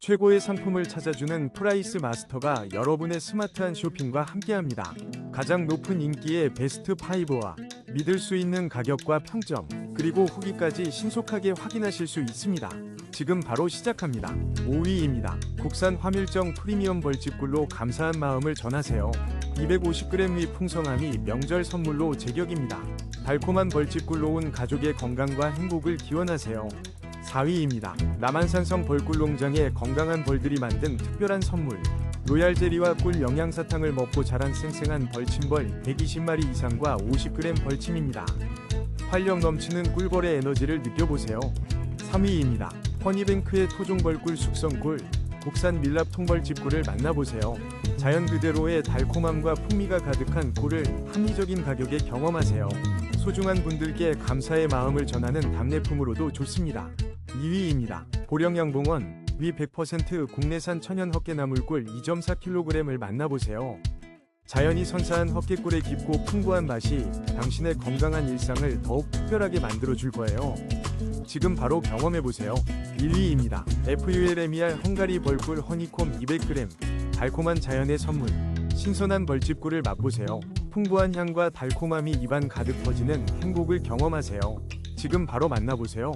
최고의 상품을 찾아주는 프라이스 마스터가 여러분의 스마트한 쇼핑과 함께합니다. 가장 높은 인기의 베스트 5와 믿을 수 있는 가격과 평점, 그리고 후기까지 신속하게 확인하실 수 있습니다. 지금 바로 시작합니다. 5위입니다. 국산 화밀정 프리미엄 벌집꿀로 감사한 마음을 전하세요. 250g 의 풍성함이 명절 선물로 제격입니다. 달콤한 벌집꿀로 온 가족의 건강과 행복을 기원하세요. 4위입니다. 남한산성 벌꿀농장의 건강한 벌들이 만든 특별한 선물. 로얄 젤리와 꿀 영양사탕을 먹고 자란 쌩쌩한 벌침벌 120마리 이상과 50g 벌침입니다. 활력 넘치는 꿀벌의 에너지를 느껴보세요. 3위입니다. 허니뱅크의 토종벌꿀 숙성꿀, 국산 밀랍 통벌집 꿀을 만나보세요. 자연 그대로의 달콤함과 풍미가 가득한 꿀을 합리적인 가격에 경험하세요. 소중한 분들께 감사의 마음을 전하는 답례품으로도 좋습니다. 2위입니다. 보령양봉원 위 100% 국내산 천연 헛개나물 꿀 2.4kg을 만나보세요. 자연이 선사한 헛개꿀의 깊고 풍부한 맛이 당신의 건강한 일상을 더욱 특별하게 만들어줄 거예요. 지금 바로 경험해보세요. 1위입니다. FULMER 헝가리 벌꿀 허니콤 200g 달콤한 자연의 선물 신선한 벌집꿀을 맛보세요. 풍부한 향과 달콤함이 입안 가득 퍼지는 행복을 경험하세요. 지금 바로 만나보세요.